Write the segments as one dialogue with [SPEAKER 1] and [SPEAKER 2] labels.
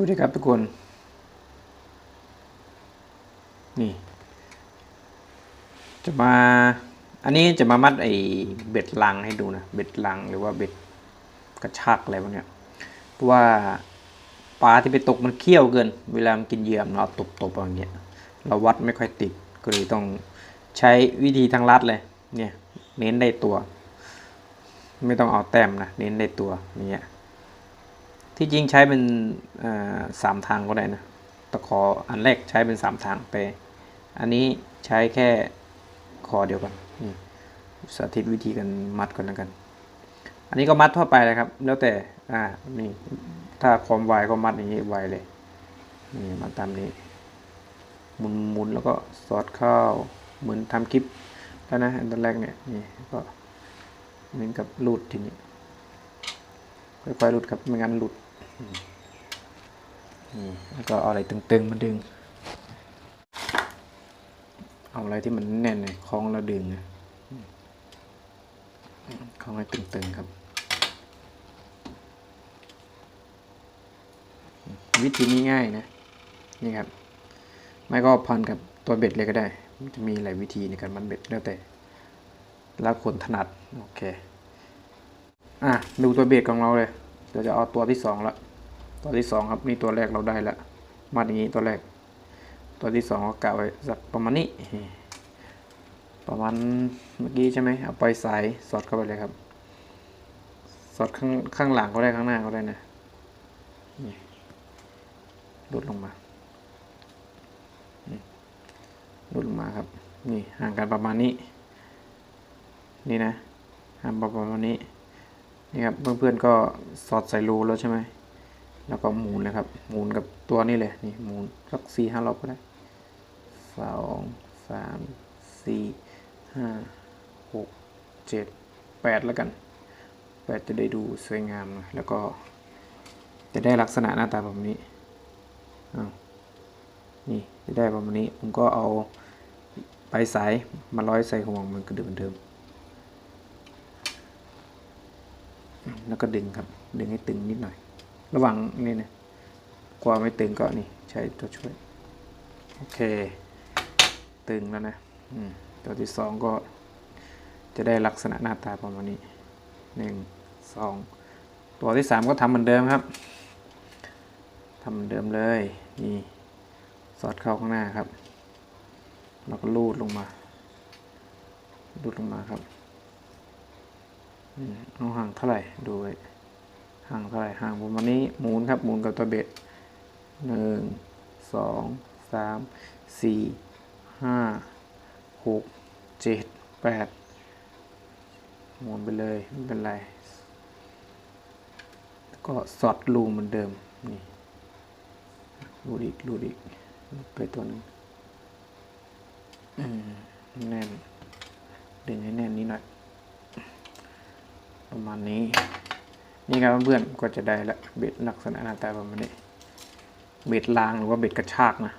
[SPEAKER 1] วัสดีครับทุกคน นี่ จะมา อันนี้จะมามัดไอเบ็ดลังให้ดูนะ เบ็ดลังหรือว่าเบ็ดกระชากอะไรพวกเนี้ยเพราะว่าปลาที่ไปตกมันเคี้ยวเกิน เวลามันกินเหยื่อมันเอาตบๆอย่างเงี้ย เราวัดไม่ค่อยติด ก็เลยต้องใช้วิธีทางลัดเลย เนี่ย เน้นได้ตัว ไม่ต้องเอาแต้มนะ เน้นได้ตัวอย่างเงี้ย ที่จริงใช้เป็นสามทางก็ได้นะตะขออันแรกใช้เป็นสามทางไป อันนี้ใช้แค่คอเดียวกันสาธิตวิธีการมัดก่อนแล้วกัน อันนี้ก็มัดทั่วไปเลยครับ แล้วแต่อ่านี่ถ้าความไวก็มัดอย่างนี้ไวเลยนี่มัดตามนี้หมุนหมุนแล้วก็สอดเข้าเหมือนทำคลิปแล้วนะอันแรกเนี่ยนี่ก็เหมือนกับรูดทีนี้ ค่อยๆหลุดครับไม่งั้นหลุดนี่แล้วก็เอาอะไรตึงๆมาดึง เอาอะไรที่มันแน่นเลยคล้องแล้วดึงนะคล้องให้ตึงๆครับ วิธีนี้ง่ายนะ นี่ครับ ไม่ก็พันกับตัวเบ็ดเลยก็ได้มันจะมีหลายวิธีในการมันเบ็ดแล้วแต่ แล้วคนถนัด โอเค อะ ดูตัวเบรกของเราเลย เดี๋ยวจะเอาตัวที่สองละตัวที่สองครับนี่ตัวแรกเราได้ละมาอย่างนี้ตัวแรก ตัวที่สองก็กะไว้สักประมาณนี้ ประมาณเมื่อกี้ใช่ไหมเอาไปสายสอดเข้าไปเลยครับ สอดข้างข้างหลังก็ได้ข้างหน้าก็ได้นะนี่ลดลงมาลดลงมาครับ นี่ห่างกันประมาณนี้ นี่นะห่างประมาณนี้ นี่ครับเพื่อนๆก็สอดใส่รูแล้วใช่ไหมแล้วก็หมุนเลยครับ หมุนกับตัวนี้เลยนี่หมุนสักสี่ห้ารอบก็ได้สองสามสี่ห้าหกเจ็ดแปดแล้วกันแปดจะได้ดูสวยงามแล้วก็จะได้ลักษณะหน้าตาแบบนี้อ้าวนี่จะได้ประมาณนี้ผมก็เอาไปสายมาร้อยใส่ห่วงมันก็เดิมเดิม แล้วก็ดึงครับ ดึงให้ตึงนิดหน่อย ระว่างนี่นะกว่าไม่ตึงก็นี่ใช้ตัวช่วย โอเค ตึงแล้วนะตัวที่สองก็จะได้ลักษณะหน้าตาประมาณนี้หนึ่งสองตัวที่สามก็ทำเหมือนเดิมครับทำเหมือนเดิมเลยนี่สอดเข้าข้างหน้าครับ แล้วก็ลูดลงมาลูดลงมาครับ เอาห่างเท่าไหร่ดูไว้ห่างเท่าไหร่ห่างประมาณนี้หมุนครับหมุนกับตัวเบ็ดหนึ่งสองสามสี่ห้าหกเจ็ดแปดหมุนไปเลยไม่เป็นไร ก็สอดรูเหมือนเดิมนี่รูดอีกรูดอีกรูไปตัวหนึงแน่นดึงให้แน่นนิดหน่อย ประมาณนี้ นี่ครับเพื่อนๆก็จะได้ละเบ็ดลักษณะหน้าตาประมาณนี้ เบ็ดลางหรือว่าเบ็ดกระชากนะ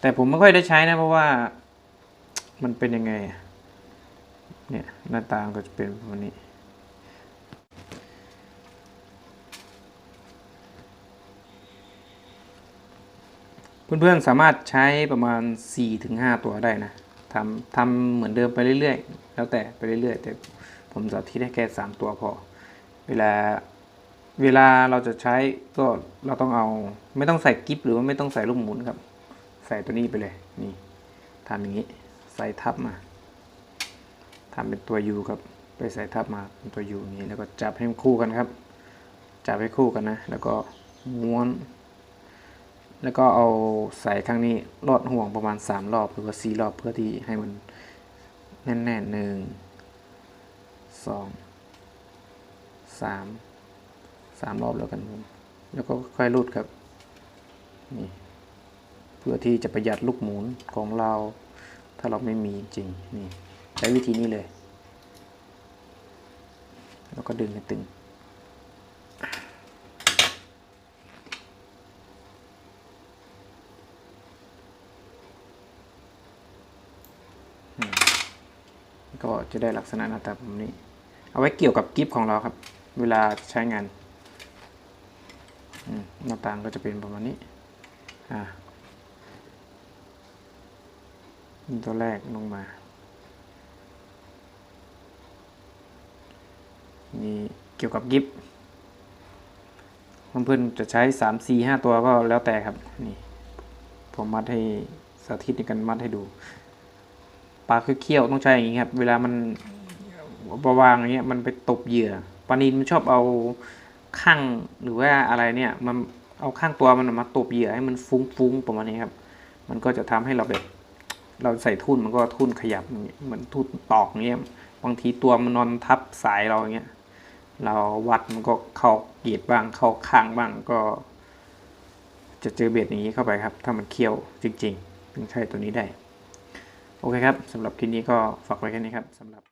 [SPEAKER 1] แต่ผมไม่ค่อยได้ใช้นะเพราะว่ามันเป็นยังไง เนี่ยหน้าตาก็จะเป็นประมาณนี้เพื่อนๆสามารถใช้ประมาณ 4-5 ตัวได้นะทำทำเหมือนเดิมไปเรื่อยๆ แล้วแต่ไปเรื่อยๆแต่ ผมสาธิตให้แค่3ตัวพอ เวลาเวลาเราจะใช้ก็เราต้องเอาไม่ต้องใส่กิฟหรือว่าไม่ต้องใส่ลูกหมุนครับ ใส่ตัวนี้ไปเลยนี่ทำอย่างนี้ใส่ทับมาทำเป็นตัวยูครับ ไปใส่ทับมาเป็นตัวยูนี้แล้วก็จับให้มันคู่กันครับ จับให้คู่กันนะ แล้วก็ม้วน แล้วก็เอาใส่ข้างนี้ลอดห่วงประมาณ 3 รอบหรือว่า4รอบเพื่อที่ให้มันแน่นๆหนึ่ง สองสามสามรอบแล้วกันผมแล้วก็ค่อยรูดครับนี่เพื่อที่จะประหยัดลูกหมุนของเรา ถ้าเราไม่มีจริงนี่ใช้วิธีนี้เลย แล้วก็ดึงให้ตึงก็จะได้ลักษณะหน้าตาแบบนี้ เอาไว้เกี่ยวกับกิฟของเราครับ เวลาใช้งานหน้าต่างก็จะเป็นประมาณนี้อ่านี่ตัวแรกลงมานี่เกี่ยวกับกิฟเพื่อนๆจะใช้สามสี่ห้าตัวก็แล้วแต่ครับนี่ผมมัดให้สาธิตในการมัดให้ดู ปลาคือเขี้ยวต้องใช้อย่างนี้ครับ เวลามัน ประวางอย่างเงี้ยมันไปตบเหยื่อปลานินมันชอบเอาข้างหรือว่าอะไรเนี่ยมันเอาข้างตัวมันมาตบเหยื่อให้มันฟุ้งๆประมาณนี้ครับ มันก็จะทำให้เราแบบเราใส่ทุ่นมันก็ทุ่นขยับอย่างเงี้ยเหมือนทุ่นตอกเงี้ยบางทีตัวมันนอนทับสายเราอย่างเงี้ยเราวัดมันก็เข้าเกียดบ้างเข้าข้างบ้างก็ จะเจอเบ็ดอย่างนี้เข้าไปครับ ถ้ามันเคี้ยวจริง ๆ ถึงใช้ตัวนี้ได้ โอเคครับสำหรับคลิปนี้ก็ฝากไว้แค่นี้ครับสำหรับ